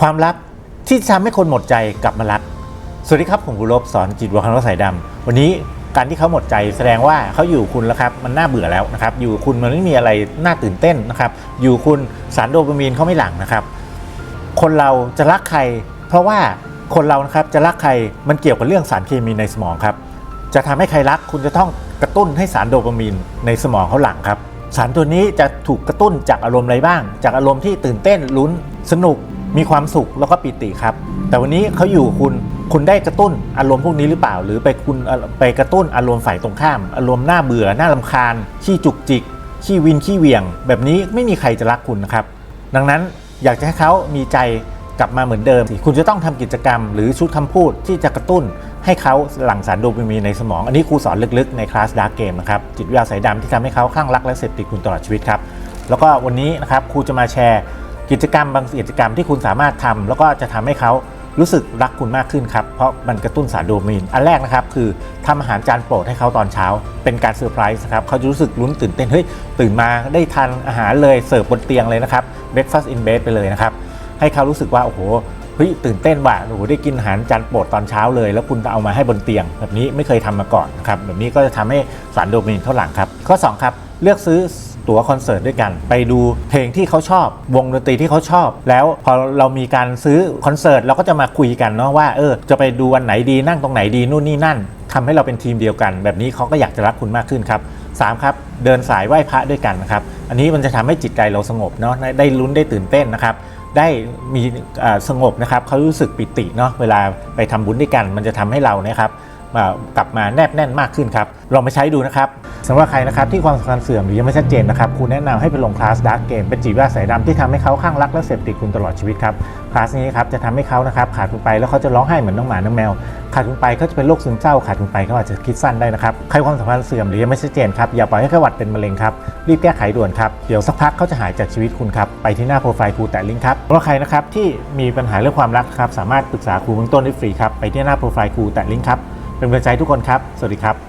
ความรักที่ทำให้คนหมดใจกลับมารัก สวัสดีครับผมกุลบสอนจิตวิทยาคันสายดำวันนี้การที่เขาหมดใจแสดงว่าเขาอยู่คุณแล้วครับมันน่าเบื่อแล้วนะครับ อยู่คุณมันไม่มีอะไรน่าตื่นเต้นนะครับ อยู่คุณสารโดปามีนเขาไม่หลั่งนะครับ คนเราจะรักใคร เพราะว่าคนเรานะครับจะรักใครมันเกี่ยวกับเรื่องสารเคมีในสมองครับ จะทำให้ใครรักคุณจะต้องกระตุ้นให้สารโดปามีนในสมองเขาหลั่งครับ สารตัวนี้จะถูกกระตุ้นจากอารมณ์อะไรบ้าง จากอารมณ์ที่ตื่นเต้นลุ้นสนุก มีความสุขแล้วก็ปิติครับ แต่วันนี้เขาอยู่คุณคุณได้กระตุ้นอารมณ์พวกนี้หรือเปล่า หรือไปคุณไปกระตุ้นอารมณ์ฝ่ายตรงข้าม อารมณ์หน่าเบื่อหน่าลำคาญขี้จุกจิกขี้วินขี้เหวี่ยง แบบนี้ไม่มีใครจะรักคุณนะครับ ดังนั้นอยากจะให้เขามีใจกลับมาเหมือนเดิม คุณจะต้องทำกิจกรรม หรือชุดคำพูดที่จะกระตุ้นให้เขาหลั่งสารโดปามีนในสมอง อันนี้ครูสอนลึกๆในคลาสดาร์กเกมนะครับจิตวิทยาสายดำที่ทำให้เขาคลั่งรักและเสพติดคุณตลอดชีวิตครับแล้วก็วันนี้นะครับครูจะมาแชร์ กิจกรรมบางกิจกรรมที่คุณสามารถทำแล้วก็จะทำให้เขารู้สึกรักคุณมากขึ้นครับ เพราะมันกระตุ้นสารโดมีน อันแรกนะครับ คือทำอาหารจานโปรดให้เขาตอนเช้า เป็นการเซอร์ไพรส์ครับ เขาจะรู้สึกลุ้นตื่นเต้น เฮ้ย ตื่นมาได้ทานอาหารเลย เสิร์ฟบนเตียงเลยนะครับ breakfast in bed ไปเลยนะครับ ให้เขารู้สึกว่า โอ้โหเฮ้ยตื่นเต้นว่ะโอ้โหได้กินอาหารจานโปรดตอนเช้าเลย แล้วคุณจะเอามาให้บนเตียง แบบนี้ไม่เคยทำมาก่อนนะครับแบบนี้ก็จะทำให้สารโดมีนเข้าหลังครับ ข้อ 2 ครับเลือกซื้อ ตั๋วคอนเสิร์ตด้วยกัน ไปดูเพลงที่เขาชอบ วงดนตรีที่เขาชอบ แล้วพอเรามีการซื้อคอนเสิร์ตเราก็จะมาคุยกันเนาะว่าเออจะไปดูวันไหนดีนั่งตรงไหนดีนู่นนี่นั่นทำให้เราเป็นทีมเดียวกัน แบบนี้เขาก็อยากจะรักคุณมากขึ้นครับสามครับเดินสายไหว้พระด้วยกันนะครับอันนี้มันจะทำให้จิตใจเราสงบเนาะได้ลุ้นได้ตื่นเต้นนะครับได้มีสงบนะครับเขารู้สึกปิติเนาะเวลาไปทำบุญด้วยกัน มันจะทำให้เราเนี่ยครับ กลับมาแนบแน่นมากขึ้นครับลองไปใช้ดูนะครับสำหรับใครนะครับที่ความสัมพันธ์เสื่อมหรือยังไม่ชัดเจนนะครับครูแนะนำให้ไปลงคลาสดาร์กเกมเป็นจิตวิทยาสายดำที่ทำให้เขาข้างรักและเสพติดคุณตลอดชีวิตครับคลาสนี้ครับจะทำให้เขานะครับขาดคุณไปแล้วเขาจะร้องไห้เหมือนน้องหมาน้องแมว ขาดคุณไปเขาจะเป็นโรคซึมเศร้าขาดคุณไปเขาอาจจะคิดสั้นได้นะครับใครความสัมพันธ์เสื่อมหรือยังไม่ชัดเจนครับอย่าปล่อยให้ขาหวัดเป็นมะเร็งครับรีบแก้ไขด่วนครับเดี๋ยวสักพักเขาจะหายจากชีวิตคุณครับไปที่หน้าโปรไฟล์ครูแตะลิงก์ครับสำหรับใครนะครับที่มีปัญหาเรื่องความรักครับสามารถปรึกษาครูเบื้องต้นได้ฟรีครับไปที่หน้าโปรไฟล์ครูแตะลิงก์ครับ เป็นกำลังใจทุกคนครับ สวัสดีครับ